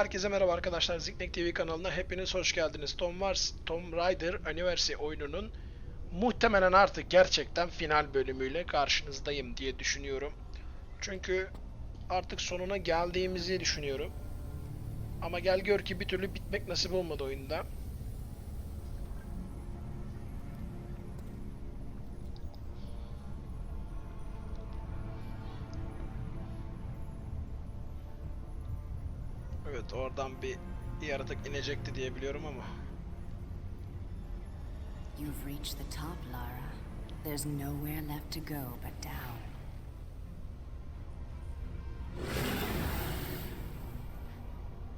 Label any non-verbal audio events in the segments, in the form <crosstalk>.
Herkese merhaba arkadaşlar. Ziknek TV kanalına hepiniz hoş geldiniz. Tom Wars, Tomb Raider Anniversary oyununun muhtemelen artık gerçekten final bölümüyle karşınızdayım diye düşünüyorum. Çünkü artık sonuna geldiğimizi düşünüyorum. Ama gel gör ki bir türlü bitmek nasip olmadı oyunda. Evet oradan bir yaratık inecekti diye biliyorum ama. You've reached the top, Lara. There's nowhere left to go but down.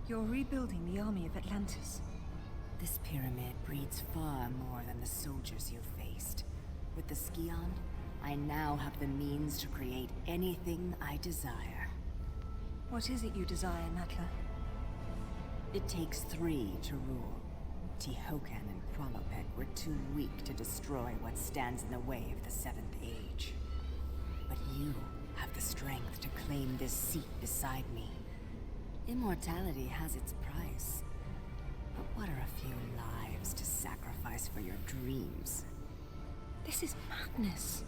You're rebuilding the army of Atlantis. This pyramid breeds far more than the soldiers you've faced. With the Skion, I now have the means to create anything I desire. What is it you desire, Natla? It takes three to rule. Tihokan and Qualopec were too weak to destroy what stands in the way of the Seventh Age. But you have the strength to claim this seat beside me. Immortality has its price. But what are a few lives to sacrifice for your dreams? This is madness.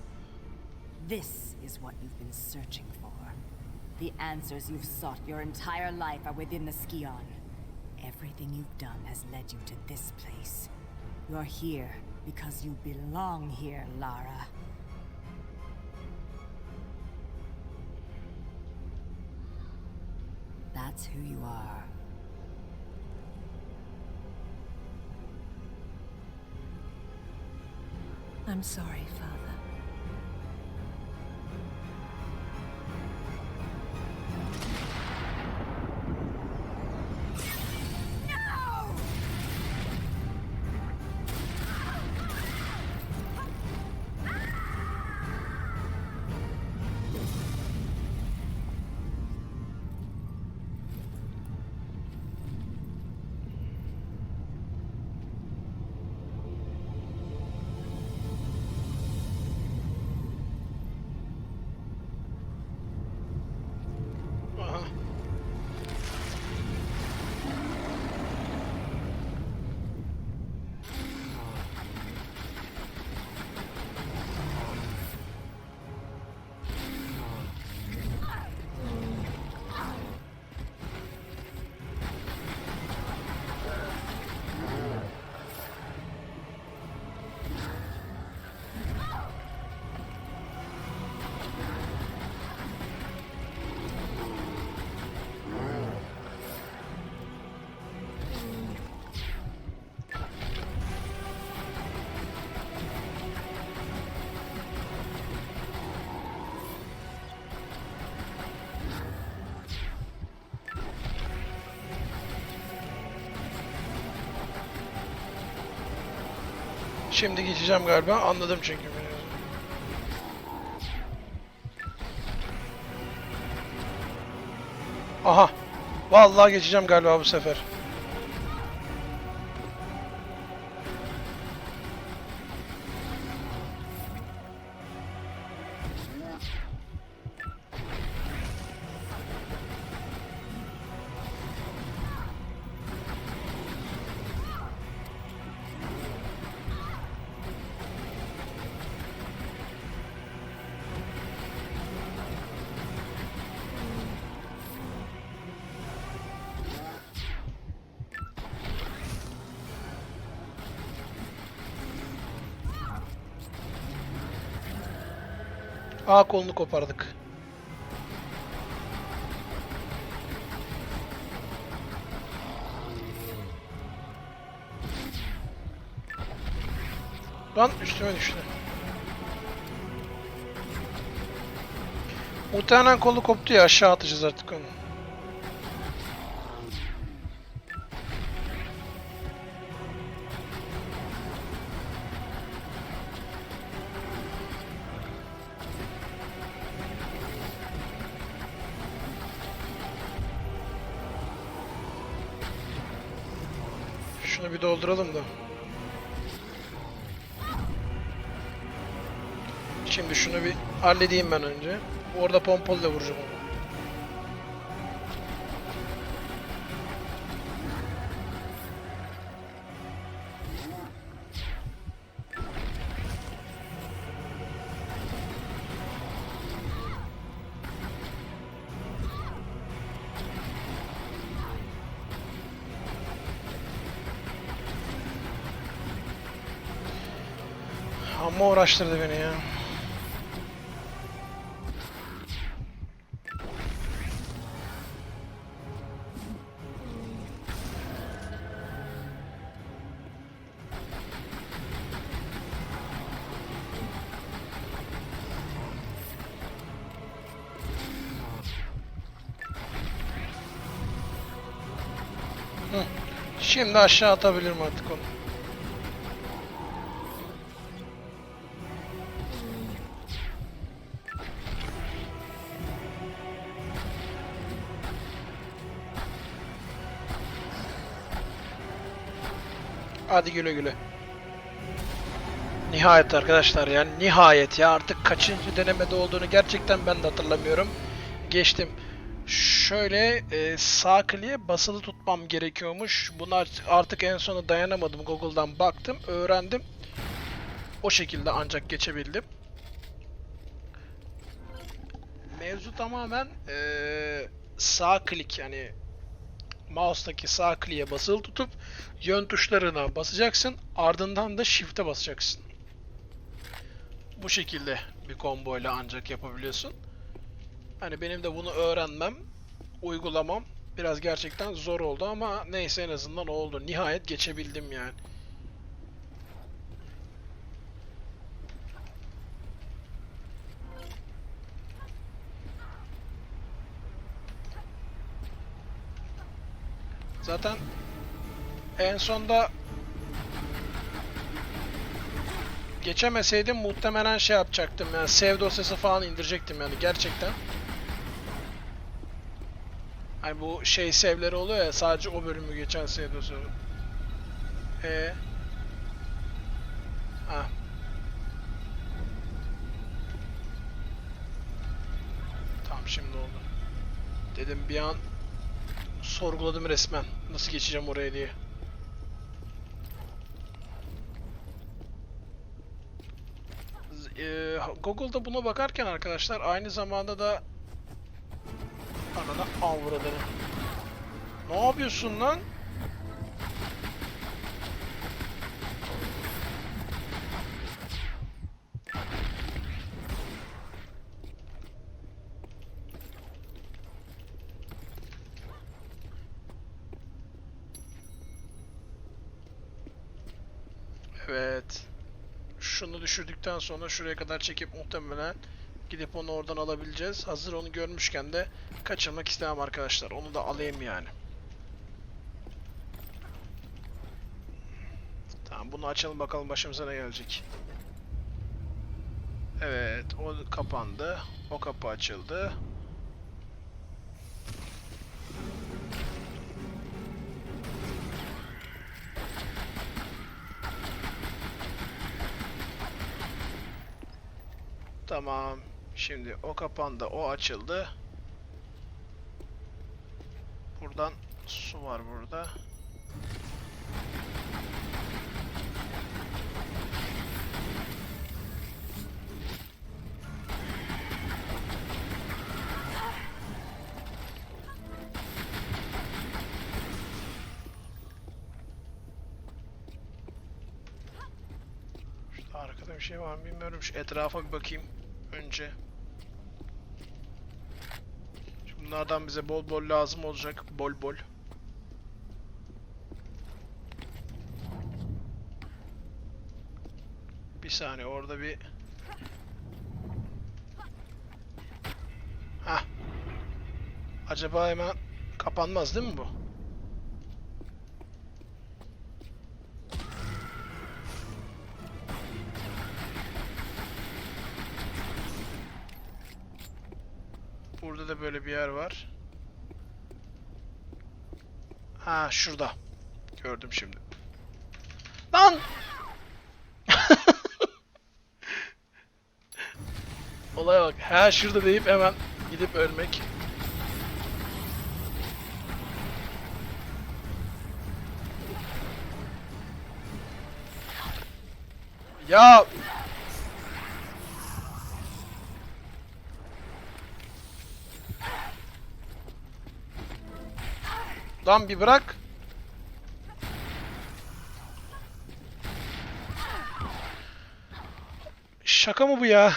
This is what you've been searching for. The answers you've sought your entire life are within the Skion. Everything you've done has led you to this place. You're here because you belong here, Lara. That's who you are. I'm sorry, Father. Şimdi geçeceğim galiba. Anladım çünkü. Aha. Vallahi geçeceğim galiba bu sefer. A kolunu kopardık. Lan üstüme düştü. Muhtemelen kolu koptu ya aşağı atacağız artık onu. Dolduralım da. Şimdi şunu bir halledeyim ben önce. Orada pompalı da vuracağım onu. Amma uğraştırdı beni ya. Şimdi aşağı atabilirim artık onu. Hadi güle güle. Nihayet arkadaşlar yani nihayet ya artık kaçıncı denemede olduğunu gerçekten ben de hatırlamıyorum. Geçtim. Şöyle e, sağ kliğe basılı tutmam gerekiyormuş. Buna art- artık en sona dayanamadım. Google'dan baktım, öğrendim. O şekilde ancak geçebildim. Mevzu tamamen e, sağ klik yani mouse'daki sağ kliğe basılı tutup yön tuşlarına basacaksın. Ardından da shift'e basacaksın. Bu şekilde bir combo ile ancak yapabiliyorsun. Hani benim de bunu öğrenmem, uygulamam biraz gerçekten zor oldu ama neyse en azından oldu. Nihayet geçebildim yani. Zaten en sonda geçemeseydim muhtemelen şey yapacaktım yani save dosyası falan indirecektim yani gerçekten. Hani bu şey save'leri oluyor ya sadece o bölümü geçen save dosyası. Ee. Ha. Tamam şimdi oldu. Dedim bir an sorguladım resmen. Nasıl geçeceğim oraya diye. Eee, Google'da buna bakarken arkadaşlar aynı zamanda da anana avradını. Ne yapıyorsun lan? Evet. Şunu düşürdükten sonra şuraya kadar çekip muhtemelen gidip onu oradan alabileceğiz. Hazır onu görmüşken de kaçırmak istemem arkadaşlar. Onu da alayım yani. Tamam bunu açalım bakalım başımıza ne gelecek. Evet o kapandı. O kapı açıldı. Tamam. Şimdi o kapandı, o açıldı. Buradan su var burada. Şurada arkada bir şey var bilmiyorum. Şu etrafa bir bakayım önce. Bunlardan bize bol bol lazım olacak. Bol bol. Bir saniye orada bir Hah. Acaba hemen kapanmaz değil mi bu? Burada da böyle bir yer var. Ha şurada. Gördüm şimdi. Lan! <laughs> Olaya bak. Ha şurada deyip hemen gidip ölmek. Ya Lan bir bırak. Şaka mı bu ya?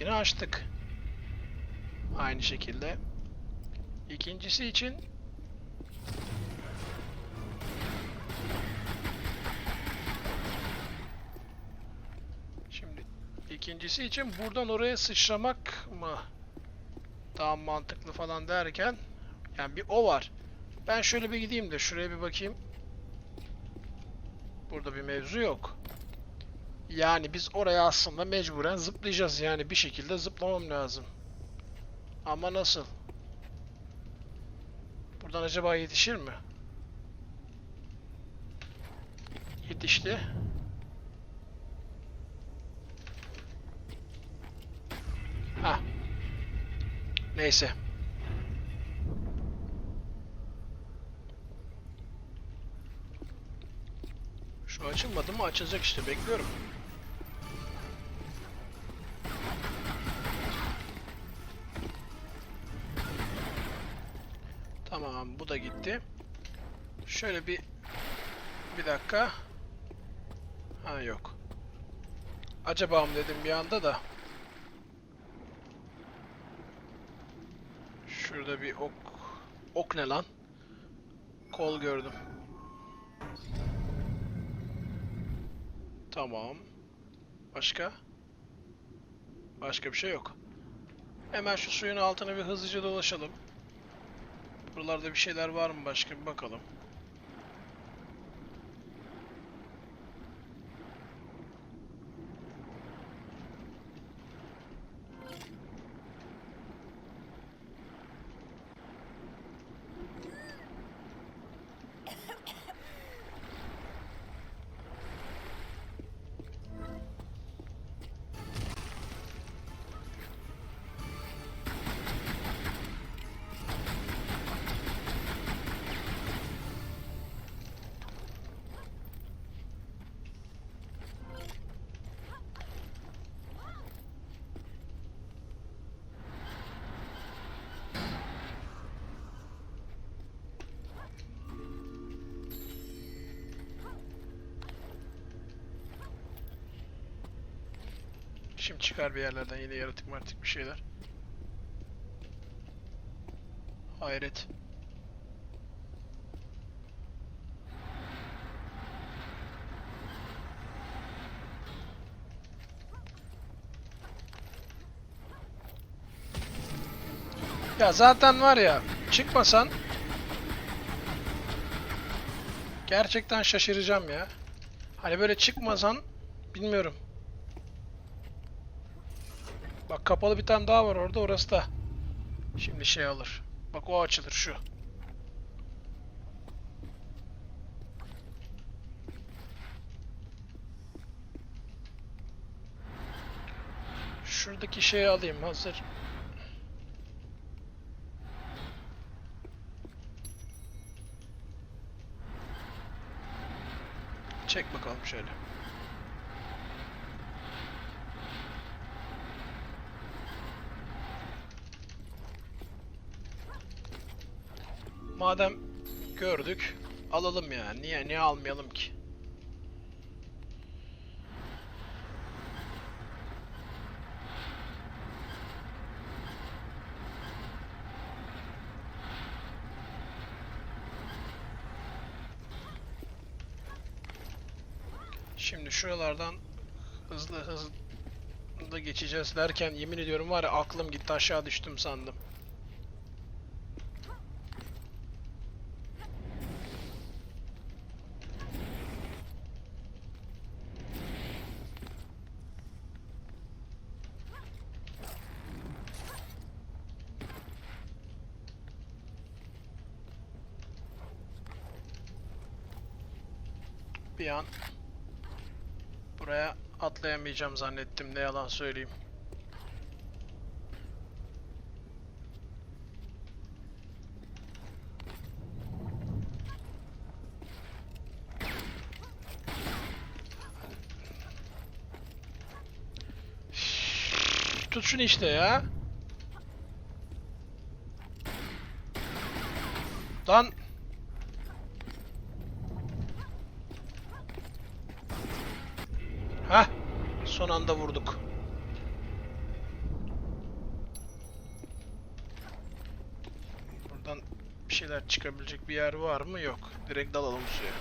İlkini açtık. Aynı şekilde. İkincisi için Şimdi ikincisi için buradan oraya sıçramak mı daha mantıklı falan derken yani bir o var. Ben şöyle bir gideyim de şuraya bir bakayım. Burada bir mevzu yok. Yani biz oraya aslında mecburen zıplayacağız. Yani bir şekilde zıplamam lazım. Ama nasıl? Buradan acaba yetişir mi? Yetişti. Ha. Neyse. Şu açılmadı mı? Açılacak işte. Bekliyorum. Da gitti. Şöyle bir bir dakika. Ha yok. Acaba mı dedim bir anda da. Şurada bir ok. Ok ne lan? Kol gördüm. Tamam. Başka? Başka bir şey yok. Hemen şu suyun altına bir hızlıca dolaşalım. Buralarda bir şeyler var mı başka bir bakalım. Şimdi çıkar bir yerlerden yine yaratık martık bir şeyler. Hayret. Ya zaten var ya çıkmasan gerçekten şaşıracağım ya. Hani böyle çıkmasan bilmiyorum. Bak kapalı bir tane daha var orada orası da. Şimdi şey alır. Bak o açılır şu. Şuradaki şeyi alayım hazır. Çek bakalım şöyle. Madem gördük, alalım ya. Niye niye almayalım ki? Şimdi şuralardan hızlı hızlı geçeceğiz derken yemin ediyorum var ya aklım gitti aşağı düştüm sandım. bir an buraya atlayamayacağım zannettim ne yalan söyleyeyim. Tut şunu işte ya. Lan Hah. Son anda vurduk. Buradan bir şeyler çıkabilecek bir yer var mı? Yok. Direkt dalalım suya.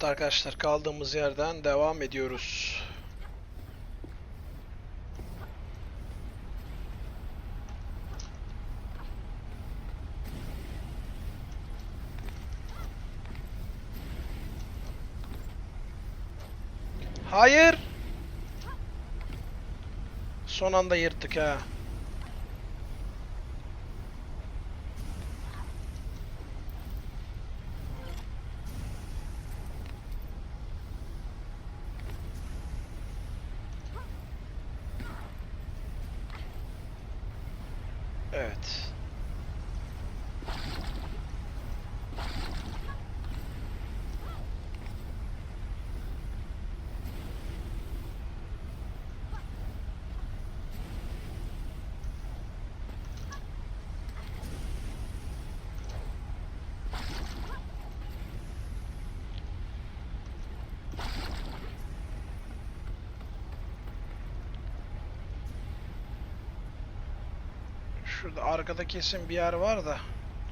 Evet arkadaşlar kaldığımız yerden devam ediyoruz. Hayır. Son anda yırttık ha. Evet. Şurada arkada kesin bir yer var da.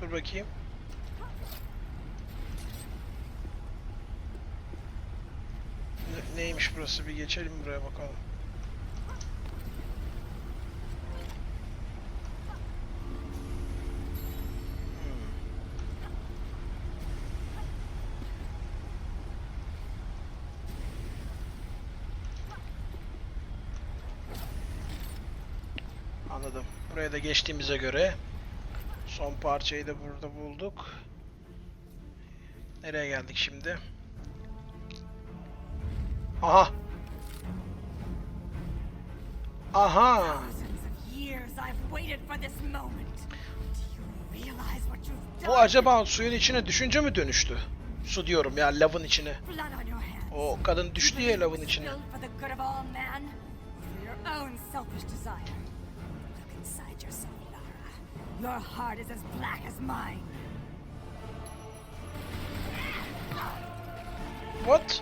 Dur bakayım. Ne- neymiş burası? Bir geçelim buraya bakalım. Hmm. Anladım. Da geçtiğimize göre son parçayı da burada bulduk. Nereye geldik şimdi? Aha. Aha. Bu acaba suyun içine düşünce mi dönüştü? Su diyorum ya lavın içine. O kadın düştü ya lavın içine. Yourself, Lara. Your heart is as black as mine. What?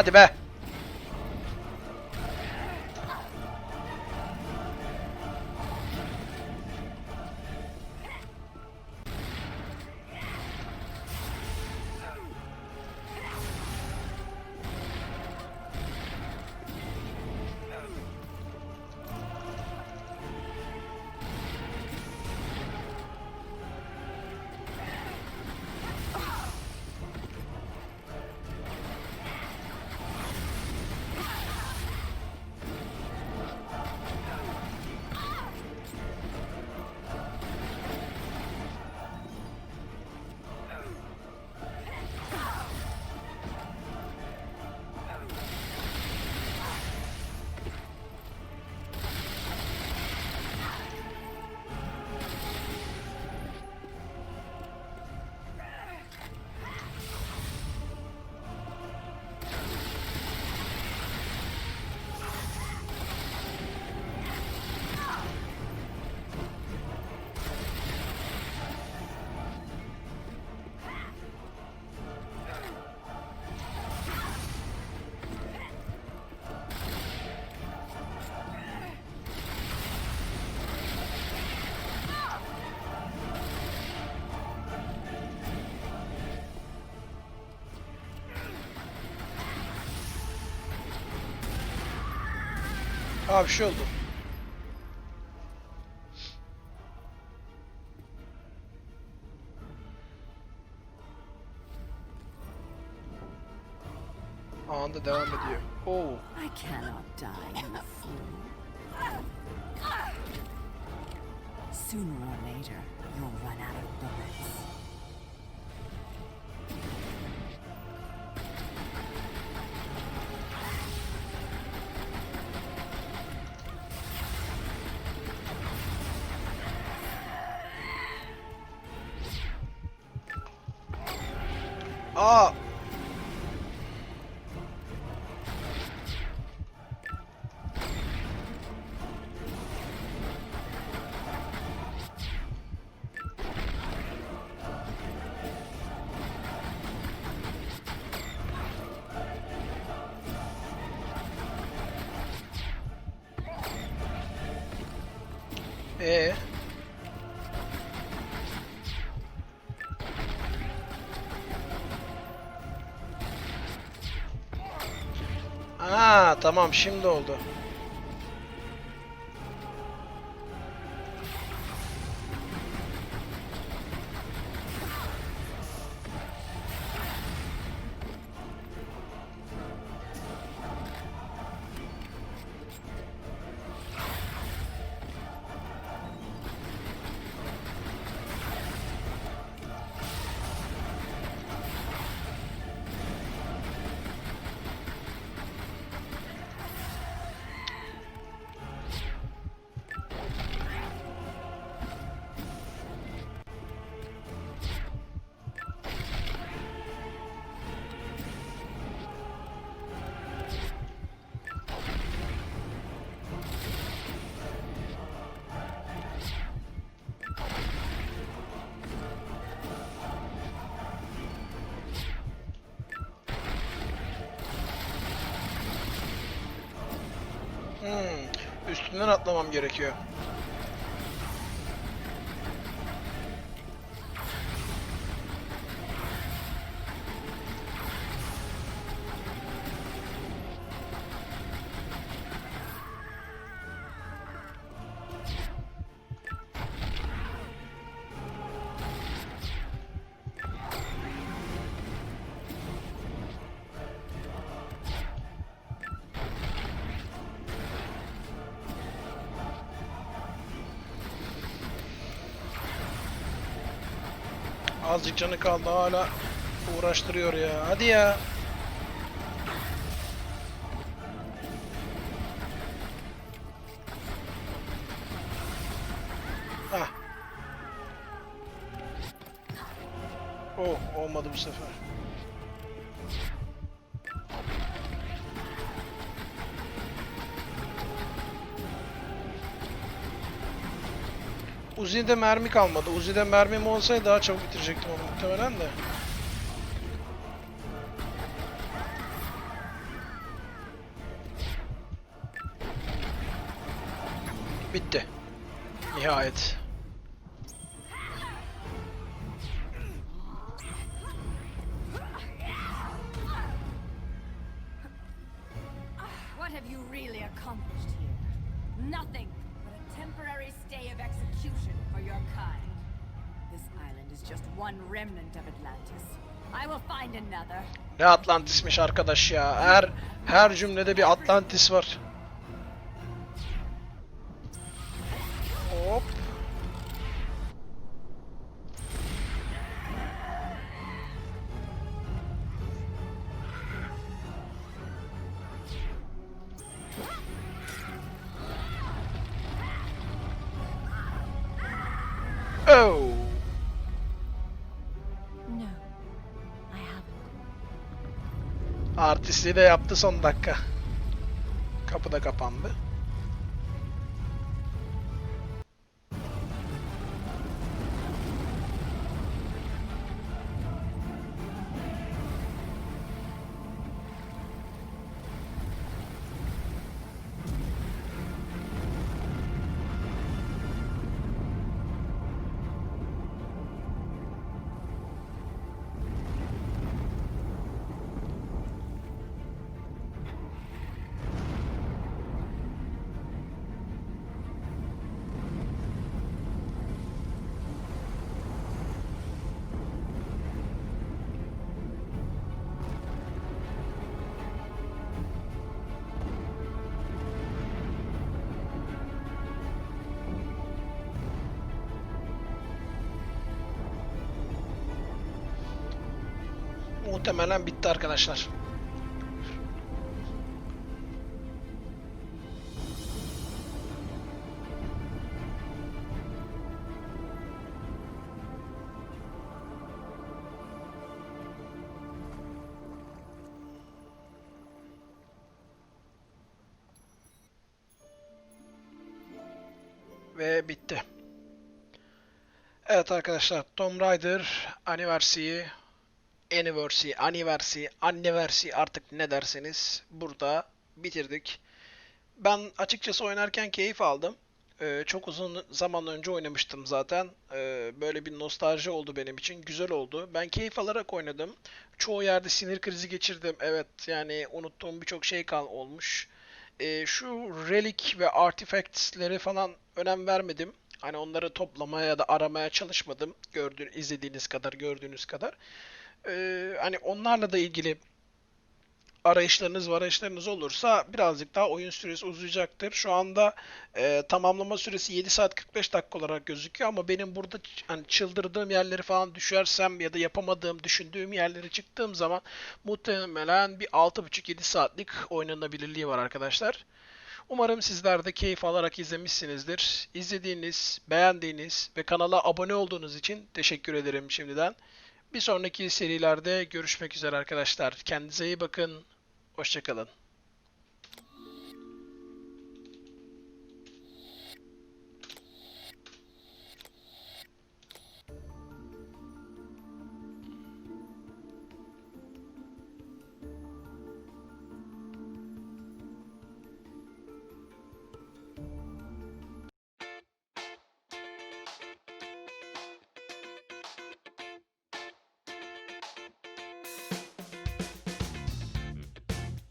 老铁 Ha bir şey oldu. Anında devam ediyor. Oo. I cannot die, you fool. Sooner or later, you'll run out of Oh! Tamam şimdi oldu. Hmm, üstünden atlamam gerekiyor. Azıcık canı kaldı hala uğraştırıyor ya. Hadi ya. Hah. Oh olmadı bu sefer. Uzi'de mermi kalmadı. Uzi'de mermim olsaydı daha çabuk bitirecektim onu muhtemelen de. Bitti. Nihayet. Atlantis'miş arkadaş ya. Her her cümlede bir Atlantis var. Artistliği de yaptı son dakika. Kapı da kapandı. Muhtemelen bitti arkadaşlar. Ve bitti. Evet arkadaşlar Tomb Raider Anniversary Anniversary, Anniversary, Anniversary artık ne derseniz burada bitirdik. Ben açıkçası oynarken keyif aldım. Ee, çok uzun zaman önce oynamıştım zaten. Ee, böyle bir nostalji oldu benim için. Güzel oldu. Ben keyif alarak oynadım. Çoğu yerde sinir krizi geçirdim. Evet yani unuttuğum birçok şey kal olmuş. Ee, şu relic ve artifacts'leri falan önem vermedim. Hani onları toplamaya ya da aramaya çalışmadım. Gördüğünüz, izlediğiniz kadar, gördüğünüz kadar. Ee, hani onlarla da ilgili arayışlarınız var, arayışlarınız olursa birazcık daha oyun süresi uzayacaktır. Şu anda e, tamamlama süresi 7 saat 45 dakika olarak gözüküyor ama benim burada hani çıldırdığım yerleri falan düşersem ya da yapamadığım, düşündüğüm yerlere çıktığım zaman muhtemelen bir 6,5-7 saatlik oynanabilirliği var arkadaşlar. Umarım sizler de keyif alarak izlemişsinizdir. İzlediğiniz, beğendiğiniz ve kanala abone olduğunuz için teşekkür ederim şimdiden. Bir sonraki serilerde görüşmek üzere arkadaşlar. Kendinize iyi bakın. Hoşçakalın.